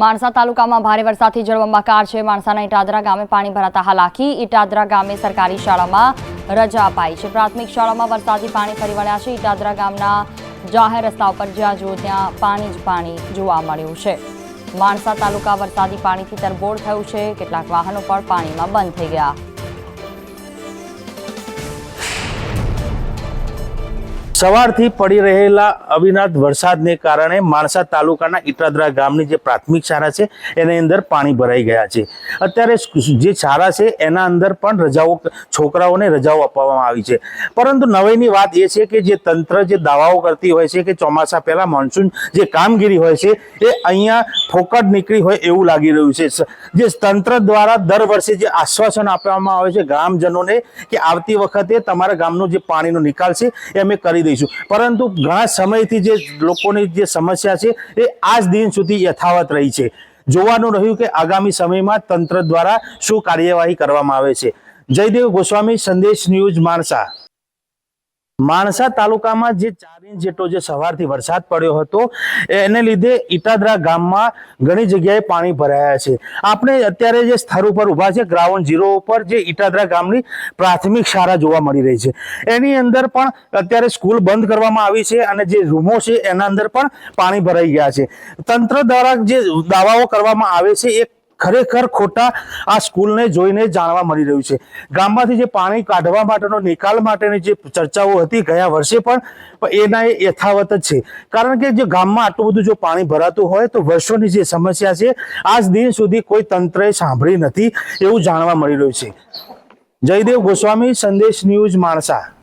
માણસા તાલુકામાં ભારે વરસાદથી જળબંબાકાર છે. માણસાના ઇટાદરા ગામે પાણી ભરાતા હાલાકી. ઇટાદરા ગામે સરકારી શાળામાં રજા અપાઈ છે. પ્રાથમિક શાળામાં વરસાદી પાણી ફરી વળ્યા છે. ઇટાદરા ગામના જાહેર રસ્તા ઉપર જ્યાં જુઓ ત્યાં પાણી જ પાણી જોવા મળ્યું છે. માણસા તાલુકા વરસાદી પાણીથી તરબોળ થયું છે. કેટલાક વાહનો પણ પાણીમાં બંધ થઈ ગયા. સવારથી પડી રહેલા અવિનાશ વરસાદને કારણે માણસા તાલુકાના ઇટાદરા ગામની જે પ્રાથમિક શાળા છે, એની અંદર પાણી ભરાઈ ગયા છે. અત્યારે જે શાળા છે, એના અંદર પણ રજાઓ છોકરાઓને રજાઓ આપવામાં આવી છે. પરંતુ નવાઈની વાત એ છે કે જે તંત્ર જે દાવાઓ કરતી હોય છે કે ચોમાસા પહેલાં મોન્સૂન જે કામગીરી હોય છે, એ અહીંયા ફોકટ નીકળી હોય એવું લાગી રહ્યું છે. જે તંત્ર દ્વારા દર વર્ષે જે આશ્વાસન આપવામાં આવે છે ગ્રામજનોને કે આવતી વખતે તમારા ગામનો જે પાણીનો નિકાલ છે, એ અમે કરી દઈશું. પરંતુ ઘણા સમયથી જે લોકોની જે સમસ્યા છે, એ આજ દિન સુધી યથાવત રહી છે. જોવાનું રહ્યું કે આગામી સમયમાં તંત્ર દ્વારા શું કાર્યવાહી કરવામાં આવે છે. જયદેવ ગોસ્વામી, સંદેશ ન્યૂઝ માણસા. માણસા તાલુકામાં જે ચાર ઇંચ જેટલો જે સવારથી વરસાદ પડ્યો હતો, એને લીધે ઇટાદરા ગામમાં ઘણી જગ્યાએ પાણી ભરાયા છે. આપણે અત્યારે જે સ્થળ ઉપર ઊભા છે, ગ્રાઉન્ડ ઝીરો ઉપર જે ઇટાદરા ગામની પ્રાથમિક શાળા જોવા મળી રહી છે. એની અંદર પણ અત્યારે સ્કૂલ બંધ કરવામાં આવી છે અને જે રૂમો છે, એના અંદર પણ પાણી ભરાઈ ગયા છે. તંત્ર દ્વારા જે દાવાઓ કરવામાં આવે છે, એ ખરેખર ખોટા આ સ્કૂલને જોઈને જાણવા મળી રહ્યું છે. ગામમાંથી જે પાણી કાઢવા માટેનો નિકાલ માટેની જે ચર્ચાઓ હતી ગયા વર્ષે પણ એના એ યથાવત જ છે. કારણ કે જે ગામમાં આટલું બધું જો પાણી ભરાતું હોય તો વર્ષોની જે સમસ્યા છે, આજ દિન સુધી કોઈ તંત્રએ સાંભળી નથી એવું જાણવા મળી રહ્યું છે. જયદેવ ગોસ્વામી, સંદેશ ન્યૂઝ માણસા.